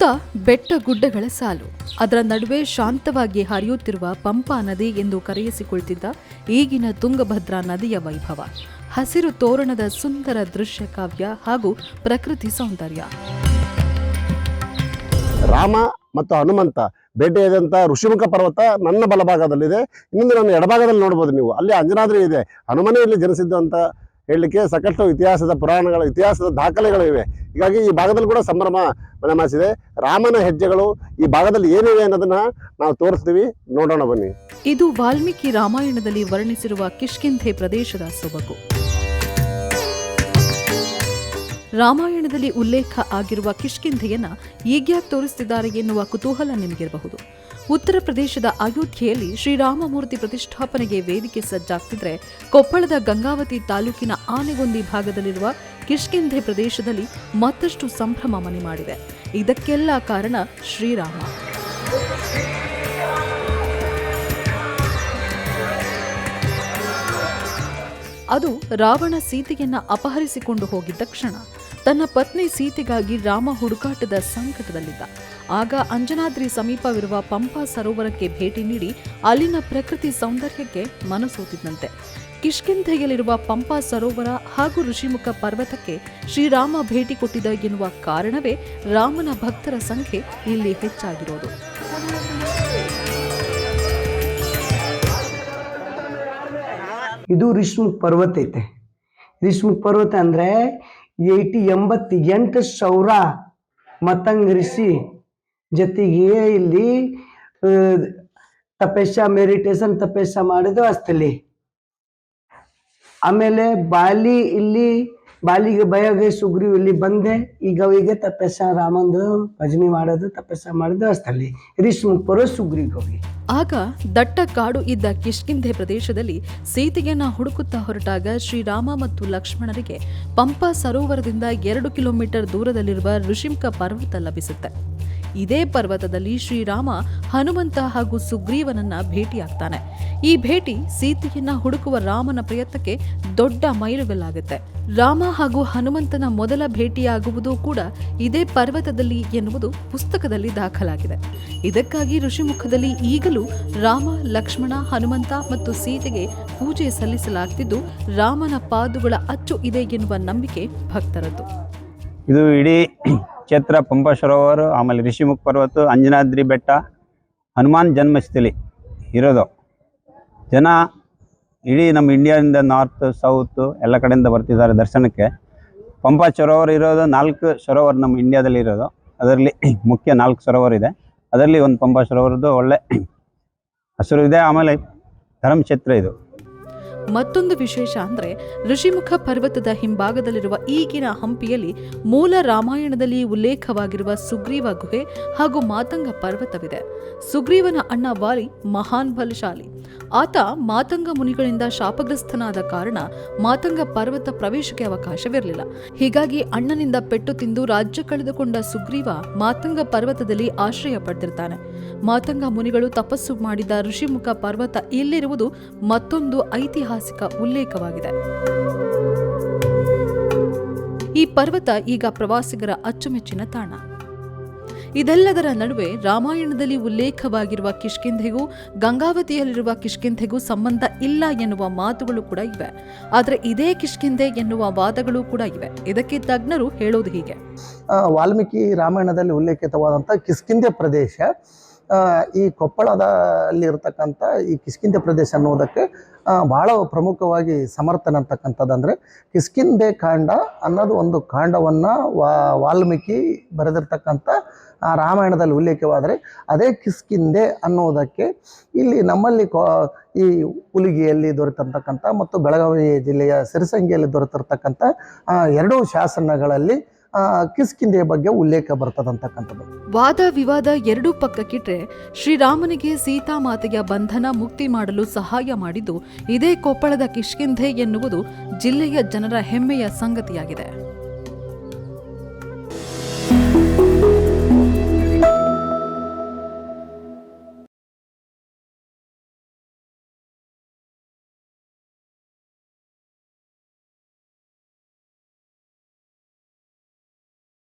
ಸುತ್ತ ಬೆಟ್ಟ ಗುಡ್ಡಗಳ ಸಾಲು. ಅದರ ನಡುವೆ ಶಾಂತವಾಗಿ ಹರಿಯುತ್ತಿರುವ ಪಂಪಾ ನದಿ ಎಂದು ಕರೆಯಿಸಿಕೊಳ್ತಿದ್ದ ಈಗಿನ ತುಂಗಭದ್ರಾ ನದಿಯ ವೈಭವ. ಹಸಿರು ತೋರಣದ ಸುಂದರ ದೃಶ್ಯ ಕಾವ್ಯ ಹಾಗೂ ಪ್ರಕೃತಿ ಸೌಂದರ್ಯ. ರಾಮ ಮತ್ತು ಹನುಮಂತ ಭೇಟಿಯಾದಂಥ ಋಷಿಮುಖ ಪರ್ವತ ನನ್ನ ಬಲಭಾಗದಲ್ಲಿದೆ. ಇನ್ನೊಂದು ನನ್ನ ಎಡಭಾಗದಲ್ಲಿ ನೋಡ್ಬೋದು ನೀವು. ಅಲ್ಲಿ ಅಂಜನಾದ್ರಿ ಇದೆ. ಹನುಮನೆಯಲ್ಲಿ ಇಲ್ಲಿ ಜನಿಸಿದ್ದು ಅಂತ ಹೇಳಲಿಕ್ಕೆ ಸಾಕಷ್ಟು ಇತಿಹಾಸದ ಪುರಾಣಗಳ, ಇತಿಹಾಸದ ದಾಖಲೆಗಳು ಇವೆ ಹೀಗಾಗಿ ಈ ಭಾಗದಲ್ಲಿ ಕೂಡ ಸಂಭ್ರಮ ಮನಮಾಸಿದೆ ರಾಮನ ಹೆಜ್ಜೆಗಳು ಈ ಭಾಗದಲ್ಲಿ ಏನಿವೆ ಅನ್ನೋದನ್ನ ನಾವು ತೋರಿಸ್ತೀವಿ. ನೋಡೋಣ ಬನ್ನಿ. ಇದು ವಾಲ್ಮೀಕಿ ರಾಮಾಯಣದಲ್ಲಿ ವರ್ಣಿಸಿರುವ ಕಿಷ್ಕಿಂಧೆ ಪ್ರದೇಶದ ಸೊಬಗು. ರಾಮಾಯಣದಲ್ಲಿ ಉಲ್ಲೇಖ ಆಗಿರುವ ಕಿಷ್ಕಿಂಧೆಯನ್ನ ಈಗ್ಯಾಕ್ ತೋರಿಸ್ತಿದ್ದಾರೆ ಎನ್ನುವ ಕುತೂಹಲ ನಿಮಗಿರಬಹುದು. ಉತ್ತರ ಪ್ರದೇಶದ ಅಯೋಧ್ಯೆಯಲ್ಲಿ ಶ್ರೀರಾಮಮೂರ್ತಿ ಪ್ರತಿಷ್ಠಾಪನೆಗೆ ವೇದಿಕೆ ಸಜ್ಜಾಗ್ತಿದ್ರೆ ಕೊಪ್ಪಳದ ಗಂಗಾವತಿ ತಾಲೂಕಿನ ಆನೆಗೊಂದಿ ಭಾಗದಲ್ಲಿರುವ ಕಿಷ್ಕಿಂಧೆ ಪ್ರದೇಶದಲ್ಲಿ ಮತ್ತಷ್ಟು ಸಂಭ್ರಮ ಮನೆ ಮಾಡಿದೆ. ಇದಕ್ಕೆಲ್ಲ ಕಾರಣ ಶ್ರೀರಾಮ. ಅದು ರಾವಣ ಸೀತೆಯನ್ನ ಅಪಹರಿಸಿಕೊಂಡು ಹೋಗಿದ್ದ ಕ್ಷಣ. ತನ್ನ ಪತ್ನಿ ಸೀತೆಗಾಗಿ ರಾಮ ಹುಡುಕಾಟದ ಸಂಕಟದಲ್ಲಿದ್ದ. ಆಗ ಅಂಜನಾದ್ರಿ ಸಮೀಪವಿರುವ ಪಂಪಾ ಸರೋವರಕ್ಕೆ ಭೇಟಿ ನೀಡಿ ಅಲ್ಲಿನ ಪ್ರಕೃತಿ ಸೌಂದರ್ಯಕ್ಕೆ ಮನಸೋತಿದ್ದಂತೆ. ಕಿಷ್ಕಿಂಧೆಯಲ್ಲಿರುವ ಪಂಪಾ ಸರೋವರ ಹಾಗೂ ಋಷಿಮುಖ ಪರ್ವತಕ್ಕೆ ಶ್ರೀರಾಮ ಭೇಟಿ ಕೊಟ್ಟಿದ ಎನ್ನುವ ಕಾರಣವೇ ರಾಮನ ಭಕ್ತರ ಸಂಖ್ಯೆ ಇಲ್ಲಿ ಹೆಚ್ಚಾಗಿರೋದು. ಇದು ರಿಷ್ಮುಖ್ ಪರ್ವತ ಐತೆ. ರಿಷ್ಮುಖ್ ಪರ್ವತ ಅಂದ್ರೆ ಏಯ್ಟಿ ಎಂಬತ್ತೆಂಟು ಸಾವಿರ ಮತಂಗ ಋಷಿ ಜೊತೆಗೆ ಇಲ್ಲಿ ತಪಸ್ಸ, ಮೆಡಿಟೇಷನ್ ತಪಸ್ಸ ಮಾಡಿದ್ರು ಅಸ್ತಲಿ ಆಮೇಲೆ ಬಾಲಿ ಇಲ್ಲಿ ಬಾಲಿಗೆ ಬಯಗೆ ಸುಗ್ರೀವ್ ಇಲ್ಲಿ ಬಂದೆ, ಈಗ ಅವಿಗೆ ತಪಸ್ಸ ರಾಮಂದು ಭಜನೆ ಮಾಡೋದು, ತಪಸ್ಸ ಮಾಡೋದು ಅಷ್ಟಲ್ಲಿ ರಿಶ್ಮುಖ್ ಪರ್ವತ ಸುಗ್ರೀವ್ ಹೋಗಿ ಆಗ ದಟ್ಟ ಕಾಡು ಇದ್ದ ಕಿಷ್ಕಿಂಧೆ ಪ್ರದೇಶದಲ್ಲಿ ಸೀತೆಯನ್ನ ಹುಡುಕುತ್ತಾ ಹೊರಟಾಗ ಶ್ರೀರಾಮ ಮತ್ತು ಲಕ್ಷ್ಮಣರಿಗೆ ಪಂಪ ಸರೋವರದಿಂದ ಎರಡು ಕಿಲೋಮೀಟರ್ ದೂರದಲ್ಲಿರುವ ಋಷಿಂಕ ಪರ್ವತ ಲಭಿಸುತ್ತೆ. ಇದೇ ಪರ್ವತದಲ್ಲಿ ಶ್ರೀರಾಮ ಹನುಮಂತ ಹಾಗೂ ಸುಗ್ರೀವನನ್ನ ಭೇಟಿಯಾಗ್ತಾನೆ. ಈ ಭೇಟಿ ಸೀತೆಯನ್ನ ಹುಡುಕುವ ರಾಮನ ಪ್ರಯತ್ನಕ್ಕೆ ದೊಡ್ಡ ಮೈಲುಗಲ್ಲಾಗುತ್ತೆ. ರಾಮ ಹಾಗೂ ಹನುಮಂತನ ಮೊದಲ ಭೇಟಿಯಾಗುವುದು ಕೂಡ ಇದೇ ಪರ್ವತದಲ್ಲಿ ಎನ್ನುವುದು ಪುಸ್ತಕದಲ್ಲಿ ದಾಖಲಾಗಿದೆ. ಇದಕ್ಕಾಗಿ ಋಷಿಮುಖದಲ್ಲಿ ಈಗಲೂ ರಾಮ, ಲಕ್ಷ್ಮಣ, ಹನುಮಂತ ಮತ್ತು ಸೀತೆಗೆ ಪೂಜೆ ಸಲ್ಲಿಸಲಾಗ್ತಿದ್ದು, ರಾಮನ ಪಾದುಗಳ ಅಚ್ಚು ಇದೆ ಎನ್ನುವ ನಂಬಿಕೆ ಭಕ್ತರದ್ದು. ಇದು ಇಡೀ ಕ್ಷೇತ್ರ ಪಂಪ ಸರೋವರ ಆಮೇಲೆ ಋಷಿಮುಖ ಪರ್ವತ, ಅಂಜನಾದ್ರಿ ಬೆಟ್ಟ, ಹನುಮಾನ್ ಜನ್ಮಸ್ಥಳಿ ಇರೋದು. ಜನ ಇಡೀ ನಮ್ಮ ಇಂಡಿಯಾದಿಂದ ನಾರ್ತ್, ಸೌತ್ ಎಲ್ಲ ಕಡೆಯಿಂದ ಬರ್ತಿದ್ದಾರೆ ದರ್ಶನಕ್ಕೆ. ಪಂಪ ಸರೋವರ ಇರೋದು ನಾಲ್ಕು ಸರೋವರ ನಮ್ಮ ಇಂಡಿಯಾದಲ್ಲಿ ಇರೋದು. ಅದರಲ್ಲಿ ಮುಖ್ಯ ನಾಲ್ಕು ಸರೋವರ ಇದೆ. ಅದರಲ್ಲಿ ಒಂದು ಪಂಪ ಸರೋವರದ್ದು ಒಳ್ಳೆ ಹಸಿರು ಇದೆ. ಆಮೇಲೆ ಧರ್ಮಕ್ಷೇತ್ರ ಇದು. ಮತ್ತೊಂದು ವಿಶೇಷ ಅಂದ್ರೆ ಋಷಿಮುಖ ಪರ್ವತದ ಹಿಂಭಾಗದಲ್ಲಿರುವ ಈಗಿನ ಹಂಪಿಯಲ್ಲಿ ಮೂಲ ರಾಮಾಯಣದಲ್ಲಿ ಉಲ್ಲೇಖವಾಗಿರುವ ಸುಗ್ರೀವ ಗುಹೆ ಹಾಗೂ ಮಾತಂಗ ಪರ್ವತವಿದೆ. ಸುಗ್ರೀವನ ಅಣ್ಣ ವಾಲಿ ಮಹಾನ್ ಬಲಶಾಲಿ. ಆತ ಮಾತಂಗ ಮುನಿಗಳಿಂದ ಶಾಪಗ್ರಸ್ತನಾದ ಕಾರಣ ಮಾತಂಗ ಪರ್ವತ ಪ್ರವೇಶಕ್ಕೆ ಅವಕಾಶವಿರಲಿಲ್ಲ. ಹೀಗಾಗಿ ಅಣ್ಣನಿಂದ ಪೆಟ್ಟು ತಿಂದು ರಾಜ್ಯ ಕಳೆದುಕೊಂಡ ಸುಗ್ರೀವ ಮಾತಂಗ ಪರ್ವತದಲ್ಲಿ ಆಶ್ರಯ ಪಡೆದಿರ್ತಾನೆ. ಮಾತಂಗ ಮುನಿಗಳು ತಪಸ್ಸು ಮಾಡಿದ ಋಷಿಮುಖ ಪರ್ವತ ಇಲ್ಲಿರುವುದು ಮತ್ತೊಂದು ಐತಿಹಾಸಿಕ ಉಲ್ಲೇಖವಾಗಿದೆ. ಈ ಪರ್ವತ ಈಗ ಪ್ರವಾಸಿಗರ ಅಚ್ಚುಮೆಚ್ಚಿನ ತಾಣ. ಇದೆಲ್ಲದರ ನಡುವೆ ರಾಮಾಯಣದಲ್ಲಿ ಉಲ್ಲೇಖವಾಗಿರುವ ಕಿಷ್ಕಿಂಧೆಗೂ, ಗಂಗಾವತಿಯಲ್ಲಿರುವ ಕಿಷ್ಕಿಂಧೆಗೂ ಸಂಬಂಧ ಇಲ್ಲ ಎನ್ನುವ ಮಾತುಗಳು ಕೂಡ ಇವೆ. ಆದರೆ ಇದೇ ಕಿಷ್ಕಿಂಧೆ ಎನ್ನುವ ವಾದಗಳು ಕೂಡ ಇವೆ. ಇದಕ್ಕೆ ತಜ್ಞರು ಹೇಳೋದು ಹೀಗೆ. ವಾಲ್ಮೀಕಿ ರಾಮಾಯಣದಲ್ಲಿ ಉಲ್ಲೇಖಿತವಾದಂಥ ಕಿಷ್ಕಿಂಧೆ ಪ್ರದೇಶ ಈ ಕೊಪ್ಪಳದಲ್ಲಿ ಅಲ್ಲಿರ್ತಕ್ಕಂಥ ಈ ಕಿಷ್ಕಿಂಧೆ ಪ್ರದೇಶ ಅನ್ನೋದಕ್ಕೆ ಬಹಳ ಪ್ರಮುಖವಾಗಿ ಸಮರ್ಥನೆ ಅಂತಕ್ಕಂಥದ್ದು ಅಂದರೆ ಕಿಷ್ಕಿಂಧೆ ಕಾಂಡ ಅನ್ನೋದು ಒಂದು ಕಾಂಡವನ್ನು ವಾಲ್ಮೀಕಿ ಬರೆದಿರ್ತಕ್ಕಂಥ ರಾಮಾಯಣದಲ್ಲಿ ಉಲ್ಲೇಖವಾದರೆ, ಅದೇ ಕಿಸ್ಕಿಂದೆ ಅನ್ನೋದಕ್ಕೆ ಇಲ್ಲಿ ನಮ್ಮಲ್ಲಿ ಕೊ, ಈ ಹುಲಿಗಿಯಲ್ಲಿ ದೊರೆತಿರ್ತಕ್ಕಂಥ ಮತ್ತು ಬೆಳಗಾವಿ ಜಿಲ್ಲೆಯ ಸಿರಿಸಂಗಿಯಲ್ಲಿ ದೊರೆತಿರ್ತಕ್ಕಂಥ ಎರಡೂ ಶಾಸನಗಳಲ್ಲಿ ಆ, ಕಿಷ್ಕಿಂಧೆಯ ಬಗ್ಗೆ ಉಲ್ಲೇಖ ಬರ್ತದಂತಕ್ಕಂಥದ್ದು. ವಾದ ವಿವಾದ ಎರಡೂ ಪಕ್ಕಕ್ಕಿಟ್ರೆ ಶ್ರೀರಾಮನಿಗೆ ಸೀತಾ ಮಾತೆಯ ಬಂಧನ ಮುಕ್ತಿ ಮಾಡಲು ಸಹಾಯ ಮಾಡಿದ್ದು ಇದೇ ಕೊಪ್ಪಳದ ಕಿಷ್ಕಿಂಧೆ ಎನ್ನುವುದು ಜಿಲ್ಲೆಯ ಜನರ ಹೆಮ್ಮೆಯ ಸಂಗತಿಯಾಗಿದೆ.